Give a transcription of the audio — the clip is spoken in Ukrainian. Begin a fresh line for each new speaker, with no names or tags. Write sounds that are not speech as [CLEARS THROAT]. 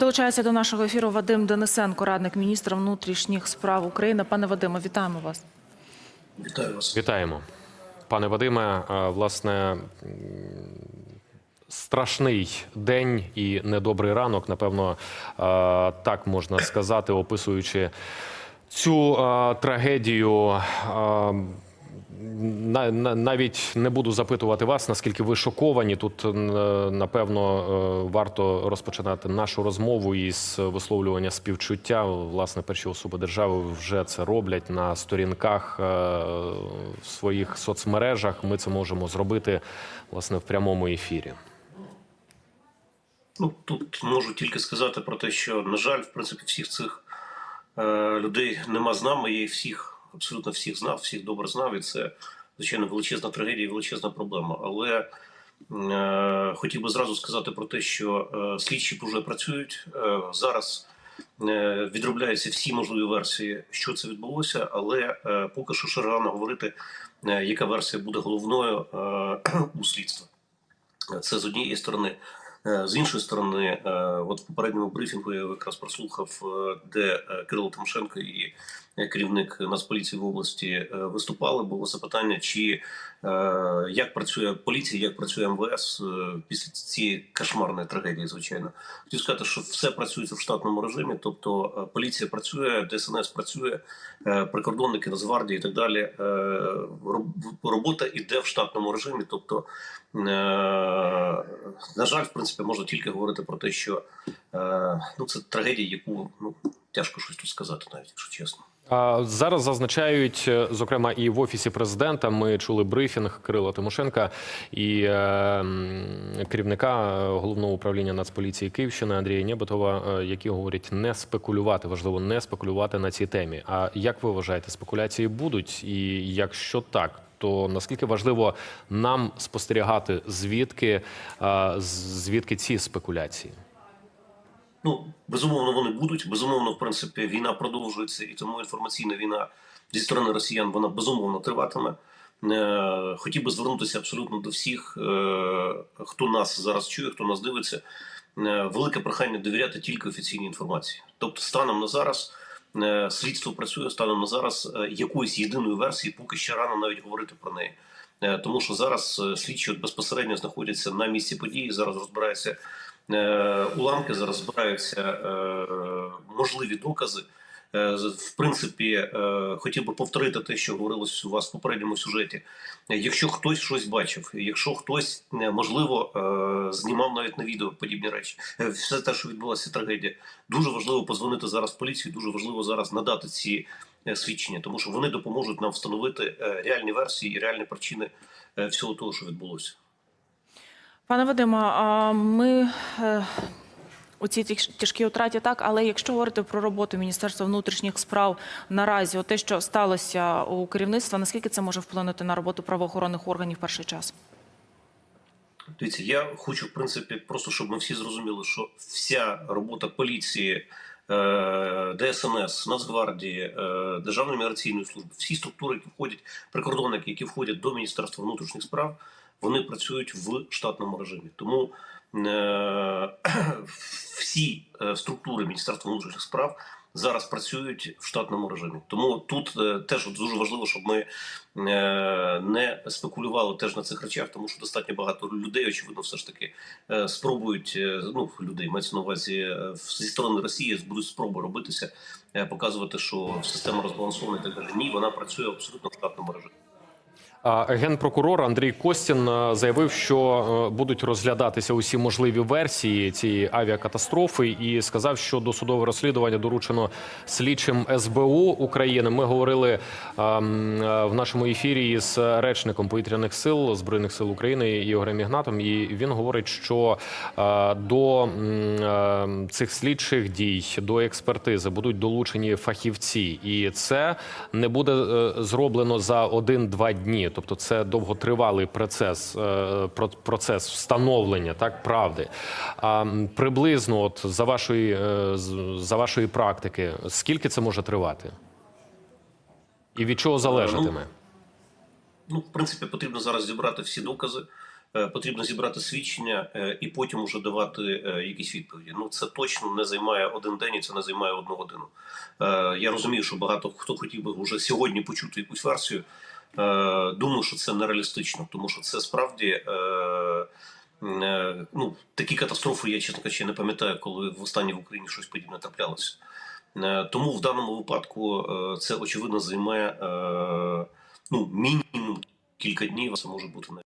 Долучається до нашого ефіру Вадим Денисенко, радник міністра внутрішніх справ України. Пане Вадиме, вітаємо вас.
Вітаю вас.
Вітаємо, пане Вадиме. е, Власне, страшний день і недобрий ранок. Напевно, е, так можна сказати, описуючи цю е, трагедію. На- на- Навіть не буду запитувати вас, наскільки ви шоковані. Тут е, напевно е, варто розпочинати нашу розмову із висловлювання співчуття. Власне, перші особи держави вже це роблять на сторінках е, в своїх соцмережах. Ми це можемо зробити власне в прямому ефірі.
Ну тут можу тільки сказати про те, що на жаль, в принципі, всіх цих людей нема з нами. Їх всіх абсолютно всіх знав, всіх добре знав. І це звичайно величезна трагедія, величезна проблема. Але е, хотів би зразу сказати про те, що е, слідчі вже працюють е, зараз. е, Відробляються всі можливі версії, що це відбулося, але е, поки що ще рано говорити, е, яка версія буде головною е, [CLEARS THROAT] у слідства. Це з однієї сторони. Е, З іншої сторони, е, от в попередньому брифінгу я якраз прослухав, е, де Кирило Тимошенко і керівник Нацполіції в області виступали. Було запитання, чи як працює поліція, як працює МВС після цієї кошмарної трагедії. Звичайно, хотів сказати, що все працюється в штатному режимі. Тобто поліція працює, ДСНС працює, прикордонники, Нацгвардії і так далі. Робота іде в штатному режимі. Тобто, на жаль, в принципі, можна тільки говорити про те, що е, ну це трагедія, яку ну тяжко щось тут сказати, навіть якщо чесно.
Зараз зазначають, е, зокрема, і в офісі президента. Ми чули брифінг Кирила Тимошенка і е, керівника головного управління Нацполіції Київщини Андрія Нєбетова, е, які говорять не спекулювати. Важливо не спекулювати на цій темі. А як ви вважаєте, спекуляції будуть? І якщо так, то наскільки важливо нам спостерігати звідки, звідки ці спекуляції?
Ну, безумовно, вони будуть. Безумовно, в принципі, війна продовжується, і тому інформаційна війна зі сторони росіян вона безумовно триватиме. Е, Хотів би звернутися абсолютно до всіх, е, хто нас зараз чує, хто нас дивиться. Е, Велике прохання довіряти тільки офіційній інформації. Тобто, станом на зараз слідство працює станом на зараз е, якоїсь єдиної версії, поки ще рано навіть говорити про неї. Е, Тому що зараз е, слідчі безпосередньо знаходяться на місці події, зараз розбираються е, уламки, зараз збираються е, можливі докази. Е, В принципі, е, хотів би повторити те, що говорилось у вас в попередньому сюжеті. Якщо хтось щось бачив, якщо хтось е, можливо знімав навіть на відео подібні речі, все те, що відбулася трагедія, дуже важливо позвонити зараз в поліцію. Дуже важливо зараз надати ці свідчення, тому що вони допоможуть нам встановити реальні версії і реальні причини всього того, що відбулося.
Пане Вадиме, а ми у цій тяж- тяжкій втраті так, але якщо говорити про роботу Міністерства внутрішніх справ наразі, те, що сталося у керівництва, наскільки це може вплинути на роботу правоохоронних органів в перший час?
Дивіться, я хочу, в принципі, просто щоб ми всі зрозуміли, що вся робота поліції, е, ДСНС, Нацгвардії, е, Державної міграційної служби, всі структури, які входять, прикордонники, які входять до Міністерства внутрішніх справ, вони працюють в штатному режимі. Тому [COUGHS] всі е, структури Міністерства внутрішніх справ зараз працюють в штатному режимі. Тому тут е, теж дуже важливо, щоб ми не спекулювали теж на цих речах, тому що достатньо багато людей, очевидно, все ж таки спробують ну людей мається на увазі зі сторони Росії будуть спроби робитися, показувати, що система розбалансована і так далі. Ні, вона працює абсолютно в штатному режимі.
Генпрокурор Андрій Костін е, заявив, що е, будуть розглядатися усі можливі версії цієї авіакатастрофи, і сказав, що досудове розслідування доручено слідчим СБУ України. Ми говорили ем, е, в нашому ефірі із речником повітряних сил збройних сил України Ігорем Ігнатом. І він говорить, що до цих слідчих дій, до експертизи будуть долучені фахівці, і це не буде зроблено за один-два дні. Тобто, це довготривалий процес, е, процес встановлення так правди. А приблизно, от за вашої е, за вашої практики, скільки це може тривати? І від чого залежатиме?
Ну, в принципі, потрібно зараз зібрати всі докази. Е, Потрібно зібрати свідчення е, і потім уже давати е, якісь відповіді. Ну це точно не займає один день і це не займає одну годину. Я розумію, що багато хто хотів би вже сьогодні почути якусь версію. Думаю, що це нереалістично, тому що це справді ну, такі катастрофи, я чесно кажучи, не пам'ятаю, коли в останнє в Україні щось подібне траплялося. Тому в даному випадку це очевидно займає ну, мінімум кілька днів, це може бути навіть.